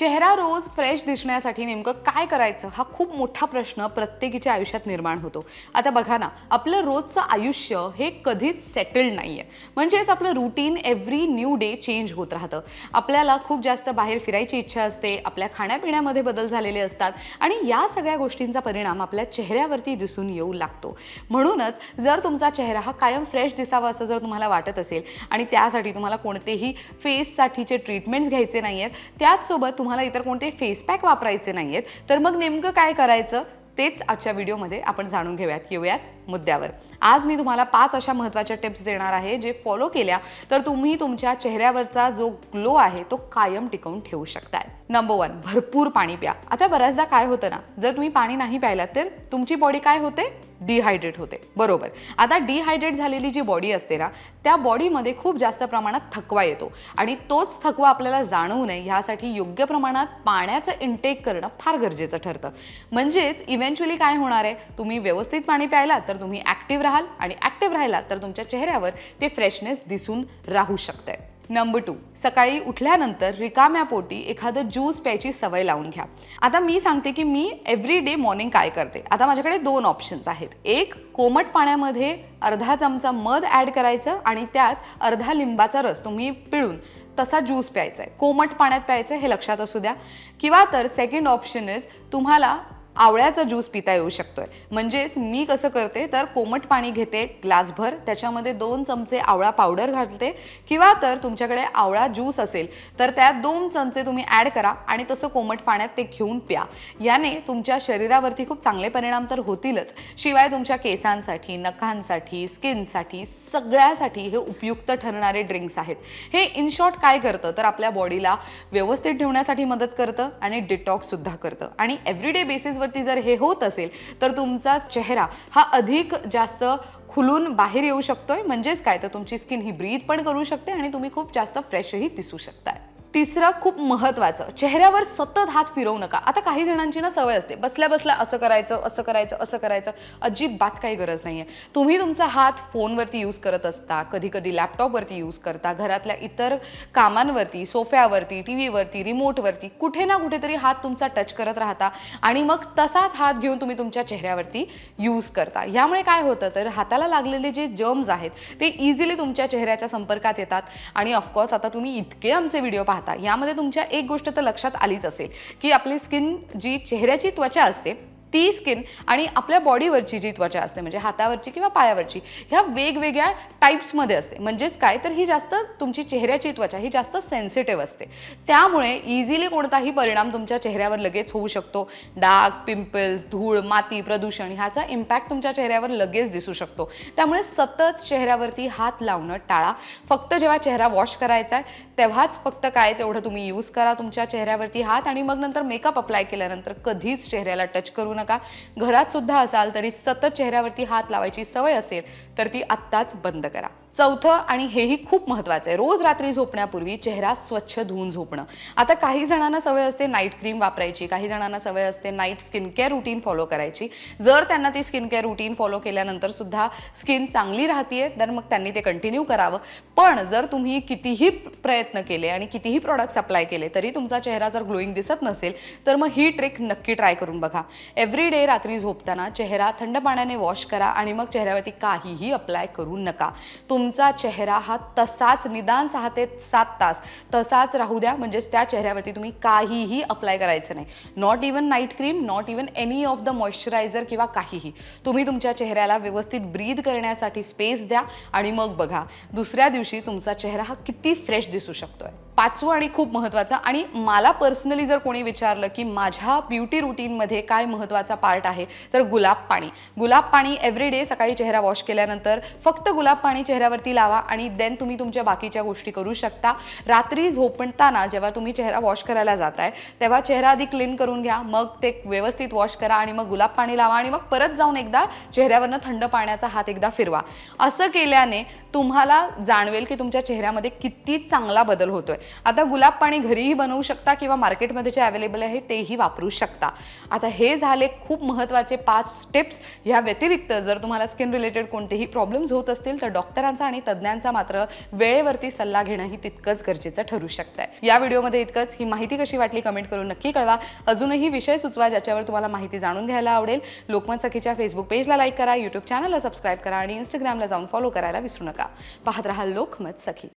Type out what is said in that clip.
चेहरा रोज फ्रेश दिसण्यासाठी नेमकं काय करायचं? हा खूप मोठा प्रश्न प्रत्येकीच्या आयुष्यात निर्माण होतो. आता बघा ना आपलं रोजचं आयुष्य हे कधीच सेटल्ड नाही आहे म्हणजेच आपलं routine every new day change होत राहतं. आपल्याला खूप जास्त बाहेर फिरायची इच्छा असते आपल्या खाण्यापिण्यामध्ये बदल झालेले असतात आणि या सगळ्या गोष्टींचा परिणाम आपल्या चेहऱ्यावरती दिसून येऊ लागतो. म्हणूनच जर तुमचा चेहरा हा कायम फ्रेश दिसावा असं जर तुम्हाला वाटत असेल आणि त्यासाठी तुम्हाला कोणतेही फेससाठीचे ट्रीटमेंट्स घ्यायचे नाही आहेत त्याचसोबत तुम्हाला तुम्हाला इतर कोणते फेस पॅक वापरायचे नाही आहेत तर मग नेमकं काय करायचं? तेच आजच्या व्हिडिओमध्ये आपण जाणून घेऊयात. येऊयात मुद्द्यावर. आज मी तुम्हाला पाच अशा महत्त्वाच्या टिप्स देणार आहे जे फॉलो केल्या तर तुम्ही तुमच्या चेहऱ्यावरचा जो ग्लो आहे तो कायम टिकवून ठेवू शकताय. नंबर वन भरपूर पाणी प्या. आता बऱ्याचदा काय होतं ना जर तुम्ही पाणी नाही प्यायलात तर तुमची बॉडी काय होते? डिहायड्रेट होते. बरोबर. आता डिहायड्रेट झालेली जी बॉडी असते ना त्या बॉडीमध्ये खूप जास्त प्रमाणात थकवा येतो. आणि तोच थकवा आपल्याला जाणवू नये ह्यासाठी योग्य प्रमाणात पाण्याचं इंटेक करणं फार गरजेचं ठरतं. म्हणजेच इव्हेंच्युअली काय होणार आहे? तुम्ही व्यवस्थित पाणी प्यायला तर तुम्ही ॲक्टिव्ह राहाल आणि ॲक्टिव्ह राहिलात तर तुमच्या चेहऱ्यावर ते फ्रेशनेस दिसून राहू शकतंय. नंबर टू सकाळी उठल्यानंतर रिकाम्या पोटी एखादं ज्यूस प्यायची सवय लावून घ्या. आता मी सांगते की मी एव्हरी डे मॉर्निंग काय करते? आता माझ्याकडे दोन ऑप्शन्स आहेत. एक कोमट पाण्यामध्ये अर्धा चमचा मध ॲड करायचं आणि त्यात अर्धा लिंबाचा रस तुम्ही पिळून तसा ज्यूस प्यायचा आहे कोमट पाण्यात प्यायचं आहे हे लक्षात असू द्या. किंवा तर सेकंड ऑप्शन इज तुम्हाला आवळ्याचा ज्यूस पिता येऊ शकतोय. म्हणजेच मी कसं करते तर कोमट पाणी घेते ग्लासभर त्याच्यामध्ये दोन चमचे आवळा पावडर घालते किंवा तर तुमच्याकडे आवळा ज्यूस असेल तर त्यात दोन चमचे तुम्ही ॲड करा आणि तसं कोमट पाण्यात ते घेऊन प्या. याने तुमच्या शरीरावरती खूप चांगले परिणाम तर होतीलच. शिवाय तुमच्या केसांसाठी नखांसाठी स्किनसाठी सगळ्यासाठी हे उपयुक्त ठरणारे ड्रिंक्स आहेत. हे इन शॉर्ट काय करतं तर आपल्या बॉडीला व्यवस्थित ठेवण्यासाठी मदत करतं आणि डिटॉक्ससुद्धा करतं. आणि एव्हरीडे बेसिसवरती जर हे होत असेल तर तुमचा चेहरा हा अधिक जास्त खुलून बाहेर येऊ शकतोय. म्हणजेच काय? तर तुमची स्किन ही ब्रीथ पण करू शकते आणि तुम्ही खूप जास्त फ्रेशही दिसू शकताय. तिसरं खूप महत्त्वाचं चेहऱ्यावर सतत हात फिरवू नका. आता काही जणांची ना सवय असते. बसल्या बसल्या असं करायचं असं करायचं असं करायचं. अजिबात काही गरज नाही आहे तुम्ही तुमचा हात फोनवरती यूज करत असता कधी कधी लॅपटॉपवरती यूज करता घरातल्या इतर कामांवरती सोफ्यावरती टी व्हीवरती रिमोटवरती कुठे ना कुठेतरी हात तुमचा टच करत राहता आणि मग तसाच हात घेऊन तुम्ही तुमच्या चेहऱ्यावरती यूज करता. यामुळे काय होतं? तर हाताला लागलेले जे जर्म्स आहेत ते इझिली तुमच्या चेहऱ्याच्या संपर्कात येतात. आणि ऑफकोर्स आता तुम्ही इतके आमचे व्हिडिओ पाहता. यामध्ये तुमच्या एक गोष्ट तर लक्षात आलीच असेल की आपली स्किन जी चेहऱ्याची त्वचा असते ती स्किन आणि आपल्या बॉडीवरची जी त्वचा असते म्हणजे हातावरची किंवा पायावरची ह्या वेगवेगळ्या टाईप्समध्ये असते. म्हणजेच काय? तर ही जास्त तुमची चेहऱ्याची त्वचा ही जास्त सेन्सिटिव्ह असते. त्यामुळे इझिली कोणताही परिणाम तुमच्या चेहऱ्यावर लगेच होऊ शकतो. डाग पिंपल्स धूळ माती प्रदूषण ह्याचा इम्पॅक्ट तुमच्या चेहऱ्यावर लगेच दिसू शकतो. त्यामुळे सतत चेहऱ्यावरती हात लावणं टाळा. फक्त जेव्हा चेहरा वॉश करायचा आहे तेव्हाच फक्त काय? तेवढं तुम्ही यूज करा तुमच्या चेहऱ्यावरती हात आणि मग नंतर मेकअप अप्लाय केल्यानंतर कधीच चेहऱ्याला टच करू नका. घरात सुद्धा असाल तरी सतत चेहऱ्यावरती हात लावायची सवय असेल तर ती आत्ताच बंद करा. चौथं आणि हेही खूप महत्त्वाचं आहे. रोज रात्री झोपण्यापूर्वी चेहरा स्वच्छ धुवून झोपणं. आता काही जणांना सवय असते नाईट क्रीम वापरायची काही जणांना सवय असते night skin care routine follow करायची. जर त्यांना ती स्किन केअर रुटीन फॉलो केल्यानंतर सुद्धा स्किन चांगली राहतीये तर मग त्यांनी ते कंटिन्यू करावं. पण जर तुम्ही कितीही प्रयत्न केले आणि कितीही प्रॉडक्ट्स अप्लाय केले तरी तुमचा चेहरा जर ग्लोईंग दिसत नसेल तर मग ही ट्रिक नक्की ट्राय करून बघा. एव्हरी डे रात्री झोपताना चेहरा थंड पाण्याने वॉश करा आणि मग चेहऱ्यावरती काहीही अप्लाय करू नका. तुमचा चेहरा हा तसाच निदान सहा ते सात तास तसाच राहू द्या. म्हणजेच त्या चेहऱ्यावरती तुम्ही काहीही अप्लाय करायचं नाही. Not even night cream not even any of the moisturiser किंवा काहीही. तुम्ही तुमच्या चेहऱ्याला व्यवस्थित ब्रीद करण्यासाठी स्पेस द्या आणि मग बघा. दुसऱ्या दिवशी तुमचा चेहरा हा किती फ्रेश दिसू शकतोय. पाचवं आणि खूप महत्त्वाचं आणि मला पर्सनली जर कोणी विचारलं की माझ्या ब्युटी रुटीनमध्ये काय महत्त्वाचा पार्ट आहे तर गुलाब पाणी. गुलाब पाणी एव्हरी डे सकाळी चेहरा वॉश केल्यानंतर फक्त गुलाब पाणी चेहऱ्यावरती लावा आणि देन तुम्ही तुमच्या बाकीच्या गोष्टी करू शकता. रात्री झोपताना जेव्हा तुम्ही चेहरा वॉश करायला जाताय तेव्हा चेहरा आधी क्लीन करून घ्या. मग ते व्यवस्थित वॉश करा आणि मग गुलाब पाणी लावा आणि मग परत जाऊन एकदा चेहऱ्यावरनं थंड पाण्याचा हात एकदा फिरवा. असं केल्याने तुम्हाला जाणवेल की तुमच्या चेहऱ्यामध्ये किती चांगला बदल होतोय. आता गुलाब पाणी घरीही बनवू शकता किंवा मार्केटमध्ये जे अवेलेबल आहे तेही वापरू शकता. आता हे झाले खूप महत्त्वाचे पाच स्टेप्स ह्या व्यतिरिक्त जर तुम्हाला स्किन रिलेटेड कोणतेही प्रॉब्लेम्स होत असतील तर डॉक्टरांचा डॉक्टरांचा आणि तज्ज्ञांचा मात्र वेळेवरती सल्ला घेणंही तितकंच गरजेचं ठरू शकतंय. या व्हिडिओमध्ये इतकंच. ही माहिती कशी वाटली कमेंट करून नक्की कळवा. अजूनही विषय सुचवा ज्याच्यावर तुम्हाला माहिती जाणून घ्यायला आवडेल. लोकमत सखीच्या फेसबुक पेजला लाईक करा युट्यूब चॅनलला सबस्क्राईब करा आणि इंस्टाग्रामला जाऊन फॉलो करायला विसरू नका. पाहत राहा लोकमत सखी.